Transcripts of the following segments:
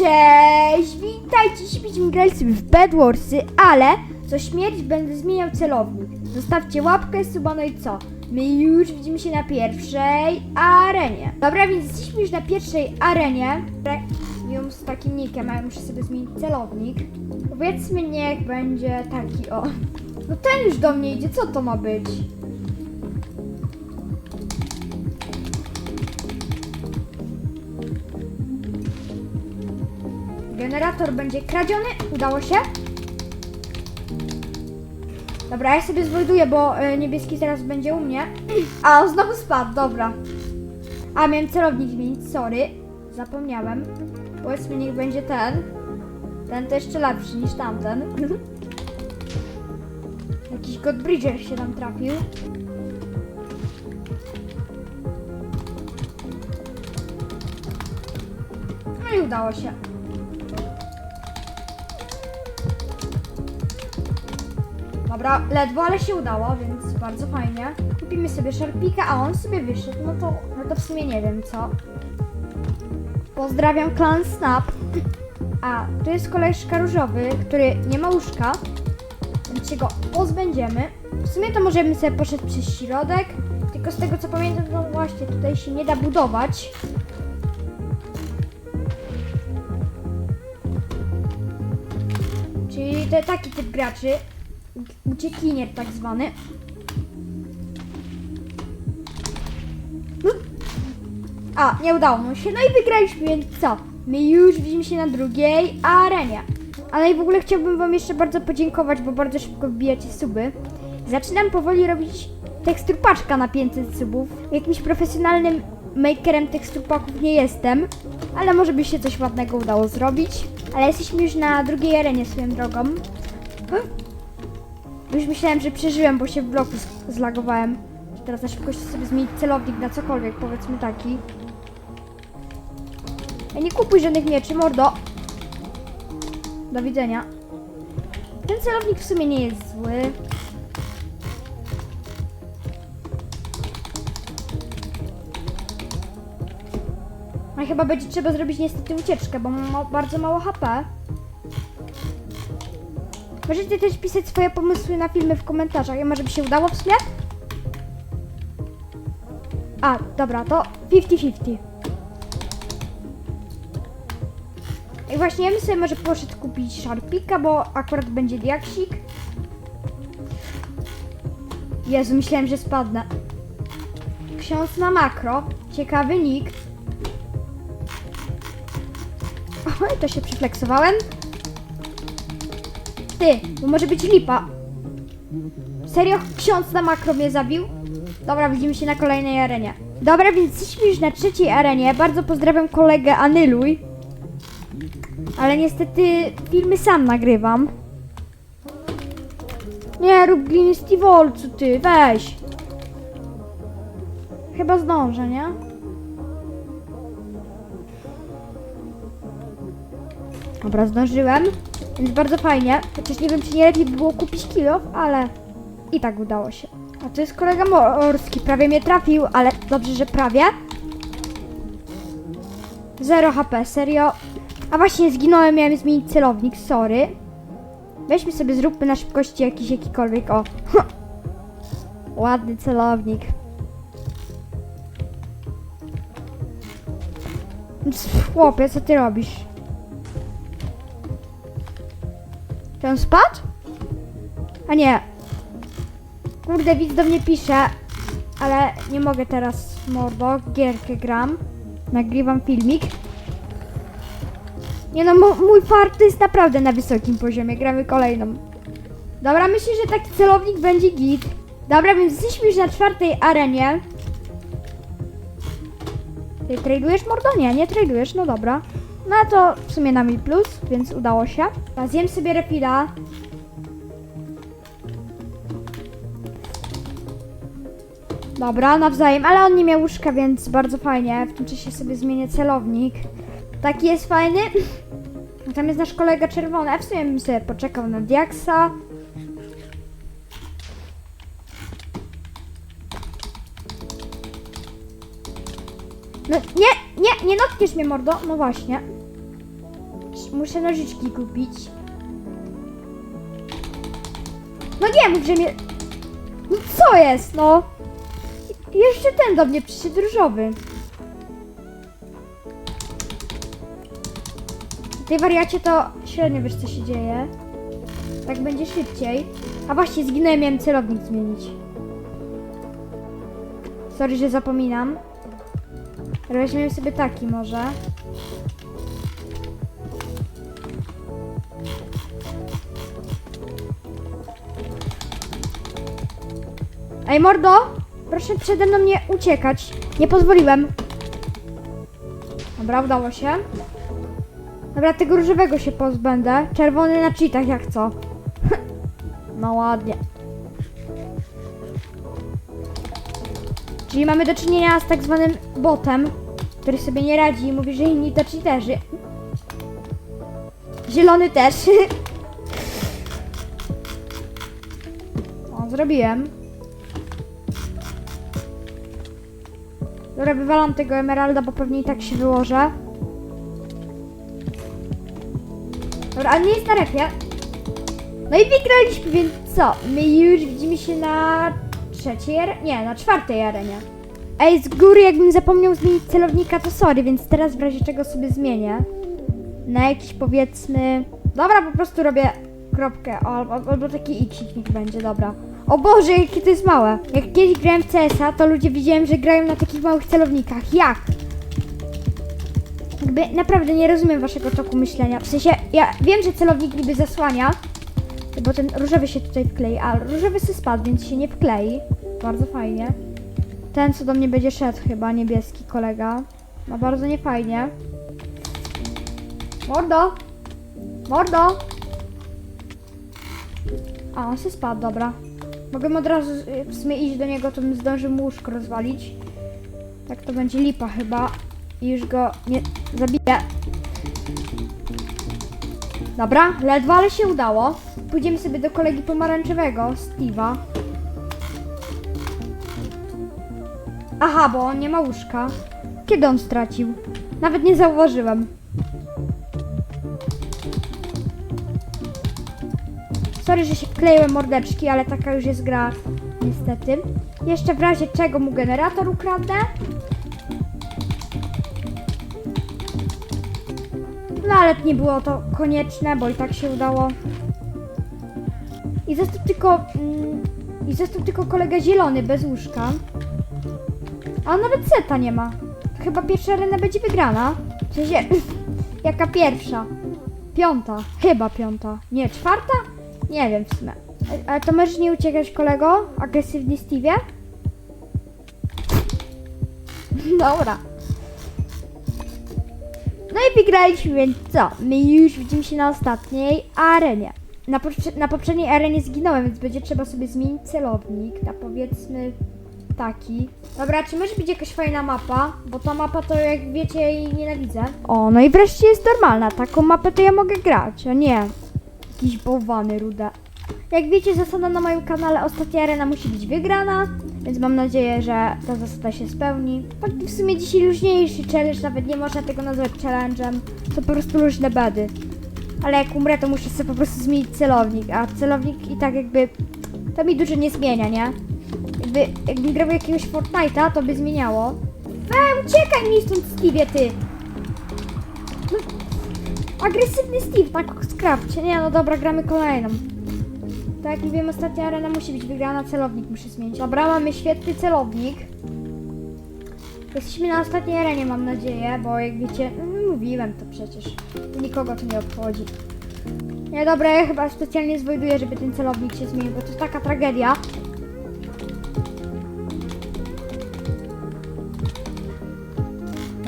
Cześć! Witajcie! Dziś będziemy grali sobie w Bedwarsy, ale co śmierć będę zmieniał celownik. Zostawcie łapkę, suba, no i co? My już widzimy się na pierwszej arenie. Dobra, więc jesteśmy już na pierwszej arenie. Ją z takim nikiem, a ja muszę sobie zmienić celownik. Powiedzmy niech będzie taki o. No ten już do mnie idzie, co to ma być? Generator będzie kradziony. Udało się. Dobra, ja sobie zwojduję, bo e, niebieski teraz będzie u mnie. A, on znowu spadł, dobra. A, miałem celownik zmienić, sorry. Zapomniałem. Powiedzmy, niech będzie ten. Ten to jeszcze lepszy niż tamten. Jakiś Godbridger się tam trafił. No i udało się. Dobra, ledwo, ale się udało, więc bardzo fajnie. Kupimy sobie szarpika, a on sobie wyszedł. No to, no to w sumie nie wiem co. Pozdrawiam klan Snap. A, tu jest koleżka różowy, który nie ma łóżka, więc się go pozbędziemy. W sumie to możemy sobie poszedł przez środek, tylko z tego co pamiętam, to właśnie tutaj się nie da budować. Czyli to taki typ graczy, uciekinier tak zwany. No. A, nie udało mu się. No i wygraliśmy, więc co? My już widzimy się na drugiej arenie. Ale i w ogóle chciałbym Wam jeszcze bardzo podziękować, bo bardzo szybko wbijacie suby. Zaczynam powoli robić tekstur paczka na 500 subów. Jakimś profesjonalnym makerem tekstur paków nie jestem, ale może by się coś ładnego udało zrobić. Ale jesteśmy już na drugiej arenie swoją drogą. Już myślałem, że przeżyłem, bo się w bloku zlagowałem. Teraz na szybkość sobie zmienić celownik na cokolwiek, powiedzmy taki. Ja nie kupuj żadnych mieczy, mordo. Do widzenia. Ten celownik w sumie nie jest zły. A chyba będzie trzeba zrobić niestety ucieczkę, bo mam ma- bardzo mało HP. Możecie też pisać swoje pomysły na filmy w komentarzach. Ja może by się udało w sumie? A, dobra, to 50-50. I właśnie ja bym sobie może poszedł kupić szarpika, bo akurat będzie diaksik. Jezu, myślałem, że spadnę. Ksiądz na makro. Ciekawy nick. Oj, to się przyfleksowałem. Ty, bo może być lipa. Serio? Ksiądz na makro mnie zabił? Dobra, widzimy się na kolejnej arenie. Dobra, więc jesteśmy już na trzeciej arenie. Bardzo pozdrawiam kolegę Anyluj. Ale niestety filmy sam nagrywam. Nie, rób gliny Steveolcu, ty, weź. Chyba zdążę, nie? Dobra, zdążyłem, więc bardzo fajnie. Chociaż nie wiem, czy nie lepiej by było kupić kilof, ale i tak udało się. A to jest kolega morski, prawie mnie trafił, ale dobrze, że prawie. 0 HP, serio. A właśnie zginąłem, miałem zmienić celownik, sorry. Weźmy sobie, zróbmy na szybkości jakiś jakikolwiek, o. Ładny celownik. Chłopie, co ty robisz? Czy on spadł? A nie. Kurde, widz do mnie pisze, ale nie mogę teraz, mordo, gierkę gram. Nagrywam filmik. Nie no, mój fart jest naprawdę na wysokim poziomie, gramy kolejną. Dobra, myślę, że taki celownik będzie git. Dobra, więc jesteśmy już na czwartej arenie. Ty tradujesz, mordo? Nie, nie tradujesz, no dobra. No to w sumie na mi plus, więc udało się. Dobra, Zjem sobie refila. Dobra, nawzajem, ale on nie miał łóżka, więc bardzo fajnie. W tym czasie sobie zmienię celownik. Taki jest fajny. Tam jest nasz kolega czerwony. W sumie bym sobie poczekał na Diaksa. No nie, nie, nie notkniesz mnie mordo. No właśnie. Muszę nożyczki kupić. No nie mów, że mnie... No co jest, no? Jeszcze ten do mnie przyszedł różowy. W tej wariacie to średnio wiesz co się dzieje. Tak będzie szybciej. A właśnie zginąłem, miałem celownik zmienić. Sorry, że zapominam. Weźmiemy sobie taki może. Ej, mordo! Proszę przede mną nie uciekać. Nie pozwoliłem. Dobra, udało się. Dobra, tego różowego się pozbędę. Czerwony na cheatach jak co. No ładnie. Czyli mamy do czynienia z tak zwanym botem, który sobie nie radzi i mówi, że inni to cheaterzy. Zielony też. O, zrobiłem. Dobra, wywalam tego emeralda, bo pewnie i tak się wyłożę. Dobra, ale nie jest na repie. No i wygraliśmy, więc co? My już widzimy się na trzeciej arenie? Nie, na czwartej arenie. Ej, z góry jakbym zapomniał zmienić celownika, to sorry, więc teraz w razie czego sobie zmienię. Na jakiś powiedzmy... Dobra, po prostu robię kropkę, albo, albo taki x niech będzie, dobra. O Boże, jakie to jest małe. Jak kiedyś grałem w CS-a, to ludzie widziałem, że grają na takich małych celownikach. Jak? Jakby naprawdę nie rozumiem waszego toku myślenia. W sensie, ja wiem, że celownik niby zasłania, bo ten różowy się tutaj wklei, a różowy się spadł, więc się nie wklei. Bardzo fajnie. Ten, co do mnie będzie szedł chyba, niebieski kolega. Ma bardzo niefajnie. Mordo! Mordo! A, on się spadł, dobra. Mogę od razu y, w sumie iść do niego, to bym zdążył mu łóżko rozwalić. Tak to będzie lipa chyba. I już go nie zabiję. Dobra, ledwo, ale się udało. Pójdziemy sobie do kolegi pomarańczowego, Steve'a. Aha, bo on nie ma łóżka. Kiedy on stracił? Nawet nie zauważyłem. Sorry, że się wkleiłem mordeczki, ale taka już jest gra, niestety. Jeszcze w razie czego mu generator ukradnę. No ale nie było to konieczne, bo i tak się udało. I został tylko... Mm, I został tylko kolega zielony, bez łóżka. A nawet seta nie ma. Chyba pierwsza arena będzie wygrana. W sensie, jaka pierwsza? Piąta. Chyba piąta. Nie, czwarta? Nie wiem w sumie. Ale to możesz nie uciekać kolego? Agresywny Steve? Dobra. No i wygraliśmy, więc co? My już widzimy się na ostatniej arenie. Na, na poprzedniej arenie zginąłem, więc będzie trzeba sobie zmienić celownik na powiedzmy taki. Dobra, czy może być jakaś fajna mapa? Bo ta mapa to jak wiecie jej nienawidzę. O, no i wreszcie jest normalna. Taką mapę to ja mogę grać, a nie jakiś bałwany rude. Jak wiecie, zasada na moim kanale ostatnia arena musi być wygrana, więc mam nadzieję, że ta zasada się spełni. W sumie dzisiaj luźniejszy challenge, nawet nie można tego nazwać challenge'em. To po prostu luźne bedy. Ale jak umrę, to muszę sobie po prostu zmienić celownik, a celownik i tak jakby... To mi dużo nie zmienia, nie? Jakby, jakbym grał jakiegoś Fortnite'a, to by zmieniało. Eee, uciekaj mi stąd, Steve, ty! No, agresywny Steve, tak skrawcie. Nie, no dobra, gramy kolejną. Tak jak mówiłem, ostatnia arena musi być wygrana, celownik muszę zmienić. Dobra, mamy świetny celownik. Jesteśmy na ostatniej arenie, mam nadzieję, bo jak wiecie, no, mówiłem to przecież. Nikogo to nie obchodzi. Nie, dobra, ja chyba specjalnie zwojduję, żeby ten celownik się zmienił, bo to jest taka tragedia.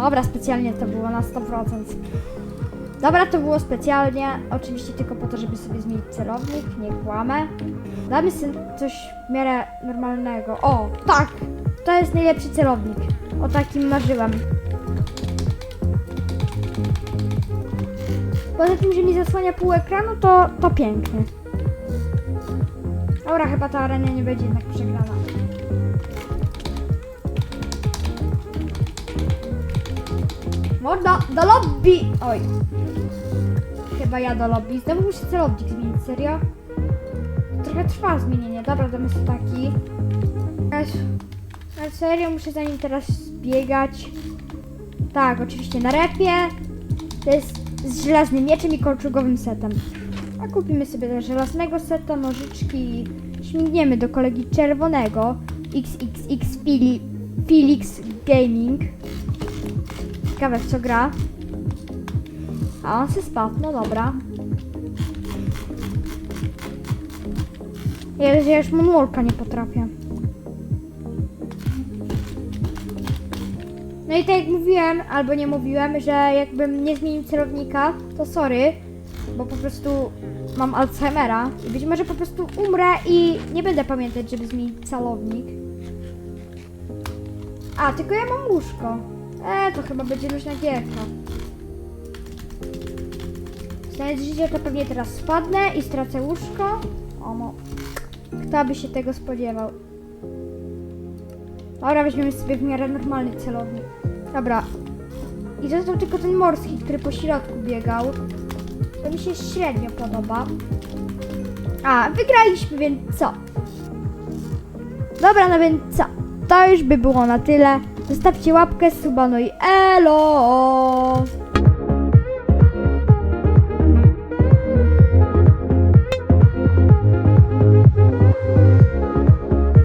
Dobra, specjalnie to było na 100%. Dobra, to było specjalnie, oczywiście tylko po to, żeby sobie zmienić celownik, nie kłamę. Damy sobie coś w miarę normalnego. O, tak! To jest najlepszy celownik. O takim marzyłem. Poza tym, że mi zasłania pół ekranu, to, to pięknie. Dobra, chyba ta arena nie będzie jednak przegrana. Morda, do lobby! Oj. chyba ja do lobby. Znowu muszę celownik zmienić, serio? Trochę trwa zmienienie. Dobra, damy sobie taki. Ale, serio, muszę za nim teraz biegać. Tak, oczywiście na repie. To jest z żelaznym mieczem i kolczugowym setem. A kupimy sobie żelaznego seta, nożyczki i śmigniemy do kolegi czerwonego. XXX Felix Gaming. Ciekawe w co gra. A on się spadł, no dobra. Ja, ja już moonwalka nie potrafię. No i tak jak mówiłem, albo nie mówiłem, że jakbym nie zmienił celownika, to sorry, bo po prostu mam Alzheimera i być może po prostu umrę i nie będę pamiętać, żeby zmienić celownik. A, tylko ja mam łóżko. E, to chyba będzie luźna gierka. Znając życie, to pewnie teraz spadnę i stracę łóżko. O, no. Kto by się tego spodziewał? Dobra, weźmiemy sobie w miarę normalny celownik. Dobra. I został tylko ten morski, który po środku biegał. To mi się średnio podoba. A, wygraliśmy, więc co? Dobra, no więc co? To już by było na tyle. Zostawcie łapkę, suba, no i elo!